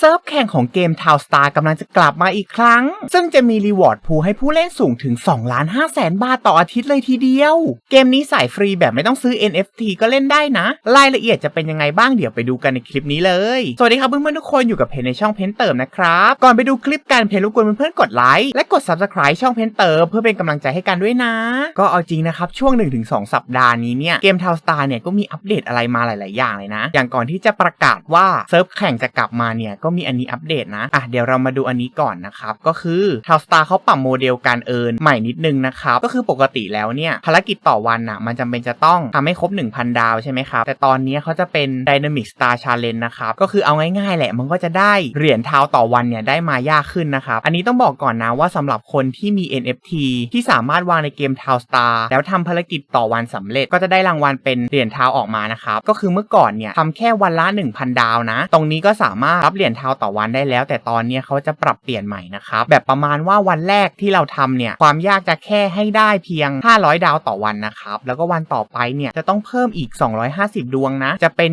เซิร์ฟแข่งของเกม Town Star กำลังจะกลับมาอีกครั้ง ซึ่งจะมีรีวอร์ดพูให้ผู้เล่นสูงถึง2ล้าน5แสนบาทต่ออาทิตย์เลยทีเดียว เกมนี้สายฟรีแบบไม่ต้องซื้อ NFT ก็เล่นได้นะ รายละเอียดจะเป็นยังไงบ้างเดี๋ยวไปดูกันในคลิปนี้เลย สวัสดีครับเพื่อนๆทุกคนอยู่กับเพนในช่องเพนเติมนะครับ ก่อนไปดูคลิปการเพนรบกวนเพื่อนๆกดไลค์และกด Subscribe ช่องเพนเติมเพื่อเป็นกำลังใจให้กันด้วยนะ ก็เอาจริงนะครับช่วง 1-2 สัปดาห์นี้เนี่ยเกม Town Star เนี่ยก็มีอัปเดตอะไรมาหลาย ๆ อย่างเลยนะ อย่างก่อนที่จะประกาศว่าเซิร์ฟแข่งจะกลับมาเนี่ยก็็มีอันนี้อัปเดตนะอะเดี๋ยวเรามาดูอันนี้ก่อนนะครับ ก็คือทาวสตาร์เขาปรับโมเดลการเอินใหม่นิดนึงนะครับ ก็คือปกติแล้วเนี่ยภารกิจต่อวันน่ะมันจำเป็นจะต้องทำให้ครบ 1,000 ดาวใช่ไหมครับ แต่ตอนนี้เขาจะเป็น Dynamic Star Challenge นะครับ ก็คือเอาง่ายๆแหละมันก็จะได้เหรียญทาวต่อวันเนี่ยได้มายากขึ้นนะครับ อันนี้ต้องบอกก่อนนะว่าสำหรับคนที่มี NFT ที่สามารถวางในเกม Town Star แล้วทำภารกิจต่อวันสำเร็จก็จะได้รางวัลเป็นเหรียญทาวออกมานะครับก็คือเมื่อก่อนเนี่ยทำแค่วันละ 1,000 ดาวนะ ตรงนี้ก็สามารถรับเหรียญทาวต่อวันได้แล้ว แต่ตอนนี้เขาจะปรับเปลี่ยนใหม่นะครับแบบประมาณว่าวันแรกที่เราทำเนี่ยความยากจะแค่ให้ได้เพียง 500 ดาวต่อวันนะครับแล้วก็วันต่อไปเนี่ยจะต้องเพิ่มอีก 250 ดวงนะจะเป็น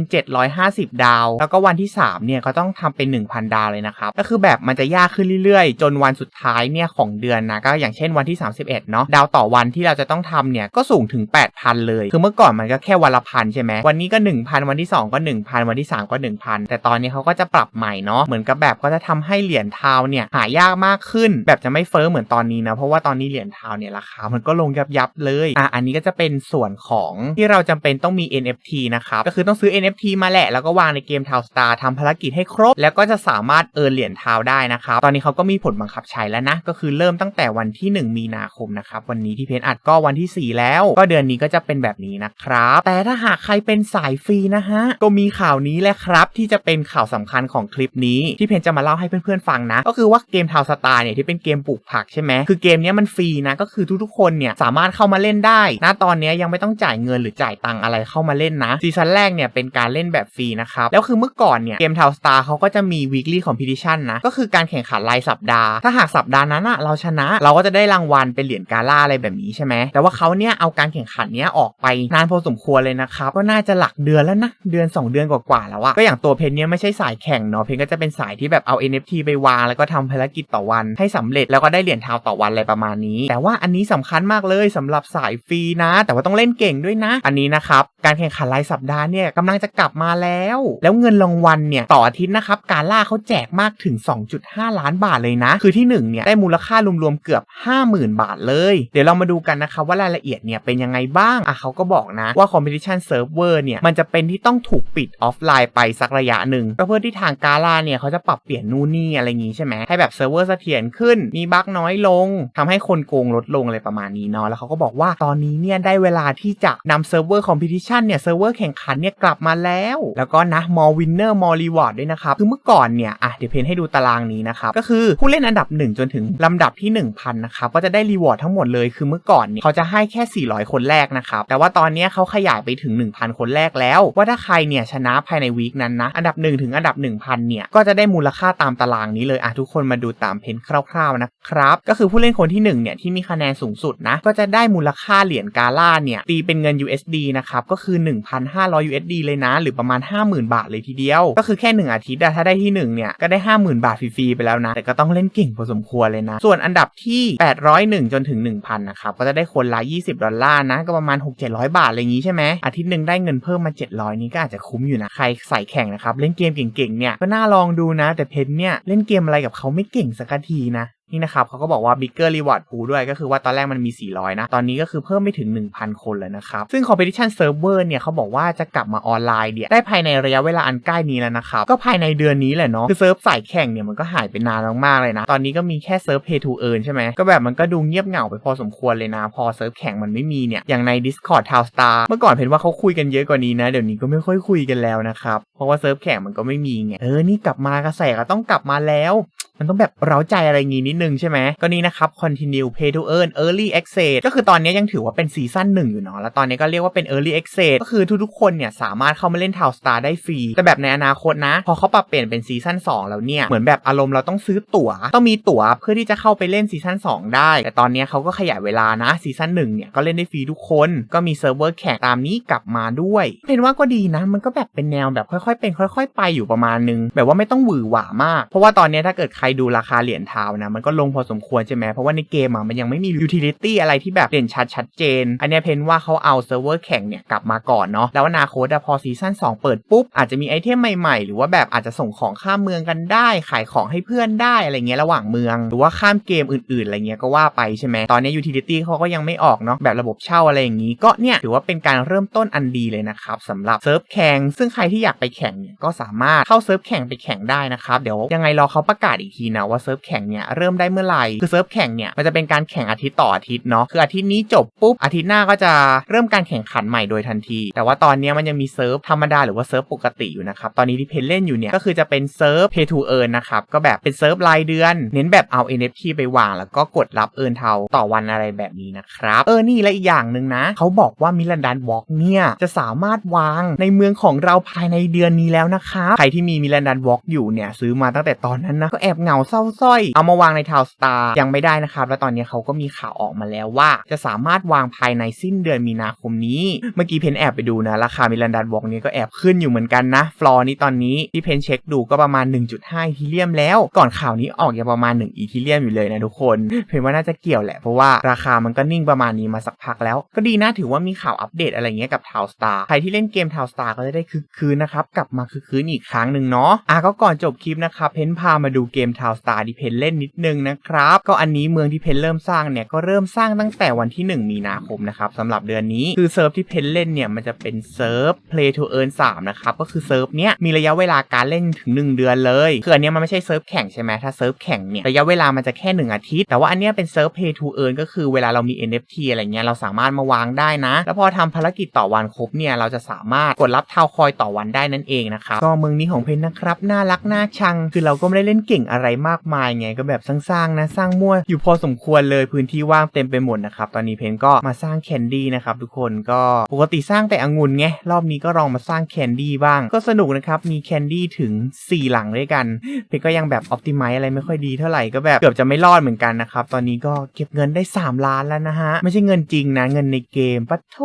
750 ดาว แล้วก็วันที่3เนี่ยก็ต้องทำเป็น 1,000 ดาวเลยนะครับก็คือแบบมันจะยากขึ้นเรื่อยๆ จนวันสุดท้ายเนี่ยของเดือนนะก็อย่างเช่นวันที่ 31เนาะดาวต่อวันที่เราจะต้องทำเนี่ยก็สูงถึง 8,000 เลย คือเมื่อก่อนมันก็แค่วันละพันใช่ไหมวันนี้ก็ 1,000 วันที่ 2 ก็ 1,000 วันที่ 3 ก็ 1,000 แต่ตอนนี้เขาก็จะปรับใหม่เนาะเหมือนกับแบบก็จะทำให้เหรียญเทาเนี่ยหายากมากขึ้น แบบจะไม่เฟ้อเหมือนตอนนี้นะเพราะว่าตอนนี้เหรียญเทาเนี่ยราคามันก็ลงยับยับเลยอะอันนี้ก็จะเป็นส่วนของที่เราจำเป็นต้องมี NFT นะครับก็คือต้องซื้อ NFT มาแหละแล้วก็วางในเกม Town Star ทำภารกิจให้ครบ แล้วก็จะสามารถเอินเหรียญเทาได้นะครับตอนนี้เขาก็มีผลบังคับใช้แล้วนะก็คือเริ่มตั้งแต่วันที่ 1 มีนาคมนะครับวันนี้ที่เพนอัดก็วันที่ 4 แล้ว ก็เดือนนี้ก็จะเป็นแบบนี้นะครับ แต่ถ้าหากใครเป็นสายฟรีนะฮะก็มีข่าวนี้แหละครับที่จะเป็นข่าวสำคัญของคลิปนี้ที่เพนจะมาเล่าให้เพื่อนๆฟังนะ ก็คือว่าเกม Town Star เนี่ยที่เป็นเกมปลูกผักใช่ไหมคือเกมนี้มันฟรีนะก็คือทุกๆคนเนี่ยสามารถเข้ามาเล่นได้นะตอนนี้ยังไม่ต้องจ่ายเงินหรือจ่ายตังอะไรเข้ามาเล่นนะซีซั่นแรกเนี่ยเป็นการเล่นแบบฟรีนะครับแล้วคือเมื่อก่อนเนี่ยเกม Town Star เขาก็จะมี weekly competition นะก็คือการแข่งขันรายสัปดาห์ ถ้าหากสัปดาห์นั้นอะเราชนะ เราก็จะได้รางวัลเป็นเหรียญกาล่าอะไรแบบนี้ใช่ไหมแต่ว่าเขาเนี่ยเอาการแข่งขันเนี้ยออกไปนานพอสมควรเลยนะครับก็น่าจะหลักเดือนแล้วนะเดือน 2 เดือนกว่าๆแล้วอะก็อย่างตัวเพนเนี่ยไม่ใช่สายแข่งเนาะเพนก็จะเป็นสายที่แบบเอา NFT ไปวางแล้วก็ทำภารกิจต่อวัน ให้สำเร็จแล้วก็ได้เหรียญทาวต่อวันอะไรประมาณนี้ แต่ว่าอันนี้สำคัญมากเลยสำหรับสายฟรีนะ แต่ว่าต้องเล่นเก่งด้วยนะ อันนี้นะครับ การแข่งขันรายสัปดาห์เนี่ยกำลังจะกลับมาแล้ว แล้วเงินรางวัลเนี่ยต่ออาทิตย์นะครับการล่าเขาแจกมากถึง 2.5 ล้านบาทเลยนะ คือที่ 1 เนี่ย ได้มูลค่ารวมๆเกือบ 50,000 บาทเลย เดี๋ยวเรามาดูกันนะครับว่ารายละเอียดเนี่ยเป็นยังไงบ้าง อะเขาก็บอกนะว่า competition server เนี่ยมันจะเป็นที่ต้องถูกปิดออฟไลน์ไปสักระยะหนึ่งเพื่อที่ทางกาล่าเนี่ยเขาจะปรับเปลี่ยนนู่นนี่อะไรอย่างงี้ใช่ไหมให้แบบเซิร์ฟเวอร์เสถียรขึ้น มีบั๊กน้อยลงทำให้คนโกงลดลงอะไรประมาณนี้เนาะแล้วเขาก็บอกว่าตอนนี้เนี่ยได้เวลาที่จะนำเซิร์ฟเวอร์ competition เนี่ยเซิร์ฟเวอร์แข่งขันเนี่ยกลับมาแล้ว แล้วก็นะ more winner more reward ด้วยนะครับคือเมื่อก่อนเนี่ยอะเดี๋ยวเพนให้ดูตารางนี้นะครับก็คือผู้เล่นอันดับ 1 จนถึงลำดับที่ 1000นะครับก็จะได้รีวอร์ดทั้งหมดเลยคือเมื่อก่อนเนี่ยเขาจะให้แค่ 400 คนแรกนะครับแต่ว่าตอนนี้ยเขาขยายไปถึง 1,000 คนแรกแล้ว ว่าถ้าใครเนี่ยชนะภายในวีคนั้นนะอันดับ 1 ถึงอันดับ 1,000เนี่ยก็จะได้มูลค่าตามตารางนี้เลยอะทุกคนมาดูตามเพนคร่าวๆนะครับก็คือผู้เล่นคนที่1เนี่ยที่มีคะแนนสูงสุดนะก็จะได้มูลค่าเหรียญกาล่าเนี่ยตีเป็นเงิน USD นะครับก็คือ 1,500 USD เลยนะ หรือประมาณ 50,000 บาทเลยทีเดียว ก็คือแค่ 1 อาทิตย์ถ้าได้ที่ 1 เนี่ย ก็ได้ 50,000 บาทฟรีๆไปแล้วนะ แต่ก็ต้องเล่นเก่งพอสมควรเลยนะ ส่วนอันดับที่ 801 จนถึง 1,000 นะครับ ก็จะได้คนละ 20 ดอลลาร์นะ ก็ประมาณ 6-700 บาทอะไรอย่างงี้ใช่ไหมอาทิตย์หนึ่งได้เงินเพิ่มมา 700 นี่ก็อาจจะคุ้มอยู่นะใครใส่แข่งนะครับเล่นเกมเก่งๆเนี่ยก็น่าลององดูนะ แต่เพนเนี่ยเล่นเกมอะไรกับเขาไม่เก่งสักทีนะ นี่นะครับเขาก็บอกว่า bigger reward pool ด้วยก็คือว่าตอนแรกมันมี 400 นะ ตอนนี้ก็คือเพิ่มไม่ถึง 1,000 คนแล้วนะครับ ซึ่ง competition server เนี่ยเขาบอกว่าจะกลับมาออนไลน์เนี่ยได้ภายในระยะเวลาอันใกล้นี้แล้วนะครับ ก็ภายในเดือนนี้แหละเนาะคือเซิร์ฟสายแข่งเนี่ยมันก็หายไปนานมากๆเลยนะ ตอนนี้ก็มีแค่เซิร์ฟ pay to earn ใช่ไหมก็แบบมันก็ดูเงียบเหงาไปพอสมควรเลยนะ พอเซิร์ฟแข่งมันไม่มีเนี่ยอย่างใน Discord Town Star เมื่อก่อนเห็นว่าเขาคุยกันเยอะกว่านี้นะเดี๋ยวนี้ก็ไม่ค่อยคุยกันแล้วนะครับเพราะว่าเซิร์ฟแข่งมันก็ไม่มีไงเออนี่กลับมากระแสก็ต้องกลับมาแล้ว มันต้องแบบเร้าใจอะไรงี้นิดนึงใช่ไหมก็นี่นะครับ continue pay to earn early access ก็คือตอนนี้ยังถือว่าเป็นซีซั่นหนึ่งอยู่เนาะแล้วตอนนี้ก็เรียกว่าเป็น early access ก็คือทุกๆคนเนี่ยสามารถเข้ามาเล่น Town Star ได้ฟรี แต่แบบในอนาคตนะ พอเขาปรับเปลี่ยนเป็นซีซั่น2 แล้วเนี่ย เหมือนแบบอารมณ์เราต้องซื้อตั๋ว ต้องมีตั๋วเพื่อที่จะเข้าไปเล่นซีซั่น2 ได้ แต่ตอนนี้เขาก็ขยายเวลานะซีซั่น1เนี่ยก็เล่นได้ฟรีทุกคน ก็มีเซิร์ฟเวอร์แข่งตามนี้กลับมาด้วยเป็นว่าก็ดีนะ มันก็แบบเป็นแนวแบบค่อยๆ เป็นค่อย ๆ ไปอยู่ประมาณนึงแบบว่าไม่ต้องหวือหวามาก เพราะว่าตอนนี้ถ้าเกิดใครดูราคาเหรียญเท้านะมันก็ลงพอสมควรใช่ไหมเพราะว่าในเกมอะมันยังไม่มียูทิลิตี้อะไรที่แบบเด่นชัดชัดเจน อันนี้เพนว่าเขาเอาเซิร์ฟเวอร์แข่งเนี่ยกลับมาก่อนเนาะแล้วอนาคตอพอซีซั่น2 เปิดปุ๊บ อาจจะมีไอเทมใหม่ๆ หรือว่าแบบอาจจะส่งของข้ามเมืองกันได้ ขายของให้เพื่อนได้อะไรเงี้ยระหว่างเมือง หรือว่าข้ามเกมอื่นๆอะไรเงี้ยก็ว่าไปใช่ไหมตอนนี้ยูทิลิตี้เขาก็ยังไม่ออกเนาะแบบระบบเช่าอะไรอย่างงี้ ก็เนี่ยถือว่าเป็นการเริ่มต้นอันดีเลยนะครับสำหรับเซิร์ฟแข่งซึ่งใครที่อยากไปแข่งเนี่ยก็สามารถเข้าเซิร์ฟแข่งไปแข่งได้นะครับเดี๋ยวยังไงรอเขาประกาศอีกทีนะว่าเซิร์ฟแข่งเนี่ยเริ่มได้เมื่อไหร่คือเซิร์ฟแข่งเนี่ยมันจะเป็นการแข่งอาทิตย์ต่ออาทิตย์เนาะคืออาทิตย์นี้จบปุ๊บอาทิตย์หน้าก็จะเริ่มการแข่งขันใหม่โดยทันที แต่ว่าตอนนี้มันยังมีเซิร์ฟธรรมดาหรือว่าเซิร์ฟปกติอยู่นะครับตอนนี้ที่เพนเล่นอยู่เนี่ยก็คือจะเป็นเซิร์ฟ pay to earn นะครับก็แบบเป็นเซิร์ฟรายเดือน เน้นแบบเอา NFT ไปวาง แล้วก็กดรับเอินเทาต่อวันอะไรแบบนี้นะครับเออนี่และอีกอย่างหนึ่งนะเขาบอกว่ามิลันดันวอล์กเนี่ยจะสามารถวางในเมืองของเราภายในเดือนนี้แล้วนะครับใครที่มีมิลันดันวอล์กอยู่เนี่ยซื้อมาตั้งแต่ตอนนั้นนะก็แอบเหงาเศร้าส้อยเอามาวางในทาวสตาร์ยังไม่ได้นะครับ แล้วตอนนี้เขาก็มีข่าวออกมาแล้วว่า จะสามารถวางภายในสิ้นเดือนมีนาคมนี้ เมื่อกี้เพนแอบไปดูนะ ราคามิลันดันวอล์กนี้ก็แอบขึ้นอยู่เหมือนกันนะ ฟลอร์นี้ตอนนี้ที่เพนเช็คดูก็ประมาณ 1.5อีทีเลียมแล้ว ก่อนข่าวนี้ออกยังประมาณ 1 อีทีเลียมอยู่เลยนะทุกคน เพนว่าน่าจะเกี่ยวแหละเพราะว่าราคามันก็นิ่งประมาณนี้มาสักพักแล้ว ก็ดีนะถือว่ามีข่าวอัปเดตอะไรเงี้ยกับทาวสตาร์ใครที่เล่นเกมทาวสตาร์ก็จะได้คึกคืนนะครับกลับมาคึกคืนอีกครั้งหนึ่งเนาะอะก็ก่อนจบคลิปนะครับเพนพามาดูเกมทาวสตาร์ที่เพนเล่นนิดนึงนะครับ ก็อันนี้เมืองที่เพนเริ่มสร้างเนี่ยก็เริ่มสร้างตั้งแต่วันที่ 1 มีนาคมนะครับสำหรับเดือนนี้คือเซิร์ฟที่เพนเล่นเนี่ยมันจะเป็นเซิร์ฟ Play to Earn 3นะครับก็คือเซิร์ฟเนี้ยมีระยะเวลาการเล่นถึง 1 เดือนเลยคืออันเนี้ยมันไม่ใช่เซิร์ฟแข่งใช่ไหมถ้าเซิร์ฟแข่งเนี่ยระยะเวลามันจะแค่ 1 อาทิตย์แต่ว่าอันเนี้ยเป็นเซิร์ฟ Pay to Earn ก็คือเวลาเรามี NFT อะไรเงี้ยเราสามารถมาวางได้นะ แล้วพอทำภารกิจต่อวันครบเนี่ยเราจะสามารถกดรับเทาคอยต่อวันได้นั่นเองนะครับก็เมืองนี้ของเพนนะครับน่ารักน่าชัง คือเราก็ไม่ได้เล่นเก่งอะไรมากมายไงก็แบบสสร้างนะสร้างมั่วอยู่พอสมควรเลยพื้นที่ว่างเต็มไปหมดนะครับตอนนี้เพนก็มาสร้างแคนดี้นะครับทุกคนก็ปกติสร้างแต่องุ่นไงรอบนี้ก็ลองมาสร้างแคนดี้บ้าง ก็สนุกนะครับมีแคนดี้ถึง 4 หลังด้วยกันเพนก็ยังแบบออ t ติไม e อะไรไม่ค่อยดีเท่าไหร่ก็แบบเกือบจะไม่รอดเหมือนกันนะครับตอนนี้ก็เก็บเงินได้ 3 ล้านแล้วนะฮะไม่ใช่เงินจริงนะเงินในเกมปัทโท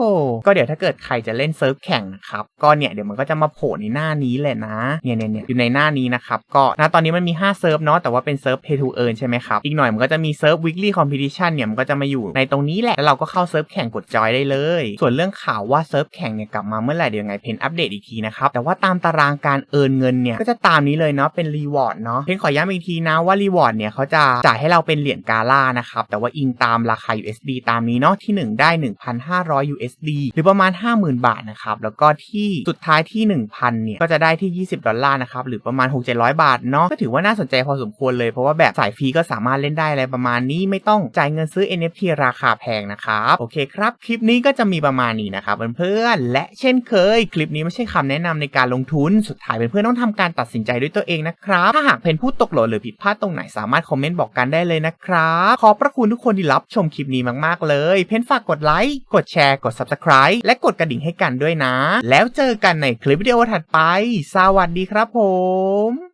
ก็เดี๋ยวถ้าเกิดใครจะเล่นเซิร์ฟแข่งนะครับก็เนี่ยเดี๋ยวมันก็จะมาโผล่ในหน้านี้แหละนะเนี่ยเนี่ยเนี่ยอยู่ในหน้านี้นะครับก็นะตอนนี้มันมี5เซิร์ฟเนาะแต่ว่าเป็นเซิร์ฟ pay to earn ใช่ไหมครับ อีกหน่อยมันก็จะมีเซิร์ฟ weekly competition เนี่ยมันก็จะมาอยู่ในตรงนี้แหละ แล้วเราก็เข้าเซิร์ฟแข่งกดจอยได้เลย ส่วนเรื่องข่าวว่าเซิร์ฟแข่งเนี่ยกลับมาเมื่อไหร่เดี๋ยวไงเพนอัปเดตอีกทีนะครับ แต่ว่าตามตารางการเอินเงินเนี่ยก็จะตามนี้เลยเนาะเป็นรีวอร์ดเนาะเพนขอย้ำอีกทีนะว่ารีวอร์ดเนี่ยเขาจะจ่ายให้เราเป็นเหรียญกาล่านะครับแต่ว่าอิงตามราคา USD ตามนี้เนาะที่ 1 ได้ 1,500 USD หรือประมาณ 50,000 บาทนะครับแล้วก็ที่สุดท้ายที่ 1,000เนี่ยก็จะได้ที่ 20 ดอลลาร์นะครับหรือประมาณ6-700 บาทเนาะก็ถือว่าน่าสนใจพอสมควรเลยเพราะว่าแบบสายฟรีก็สามารถเล่นได้อะไรประมาณนี้ไม่ต้องจ่ายเงินซื้อ NFT ราคาแพงนะครับโอเคครับคลิปนี้ก็จะมีประมาณนี้นะครับเพื่อนๆและเช่นเคย คลิปนี้ไม่ใช่คำแนะนำในการลงทุนสุดท้ายเพื่อนๆต้องทำการตัดสินใจด้วยตัวเองนะครับถ้าหากเพนพูดตกหล่นหรือผิดพลาดตรงไหนสามารถคอมเมนต์บอกกันได้เลยนะครับขอบพระคุณทุกคนที่รับชมคลิปนี้มากๆ เลย เพนฝากกดไลค์กดแชร์กด Subscribe และกดกระดิ่งให้กันด้วยนะ แล้วเจอกันในคลิปวิดีโอถัดไป สวัสดีครับผม